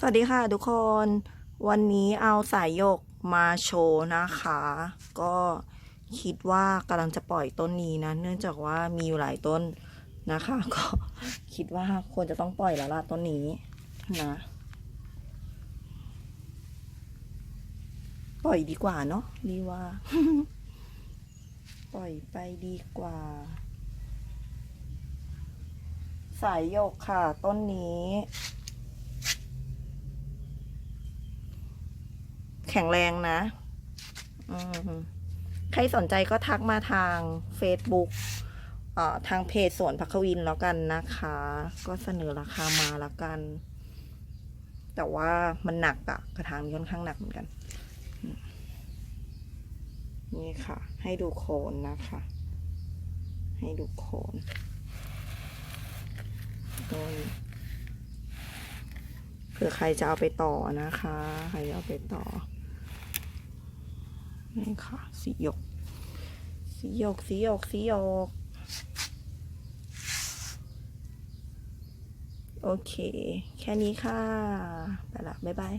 สวัสดีค่ะทุกคนวันนี้เอาสายโยกมาโชว์นะคะ ก็คิดว่ากำลังจะปล่อยต้นนี้นะ เนื่องจากว่ามีอยู่หลายต้นนะคะ ก็คิดว่าควรจะต้องปล่อยแล้วล่ะต้นนี้นะ ปล่อยดีกว่าเนาะดีว่า ปล่อยไปดีกว่า สายโยกค่ะ ต้นนี้ แข็งแรงนะใครสนใจก็ทักมาทาง Facebook ทางเพจสวนพักวินแล้วกันนะคะ ก็เสนอราคามาแล้วกัน แต่ว่ามันหนักอะกระถางนี้ค่อนข้างหนักเหมือนกัน นี่ค่ะ ให้ดูโคนนะคะ ให้ดูโคนต้นเผื่อใครจะเอาไปต่อนะคะ ใครจะเอาไปต่อ นี่ค่ะ สีหยก สีหยก สีหยก สีหยก โอเค แค่นี้ค่ะ ไปละ บ๊ายบาย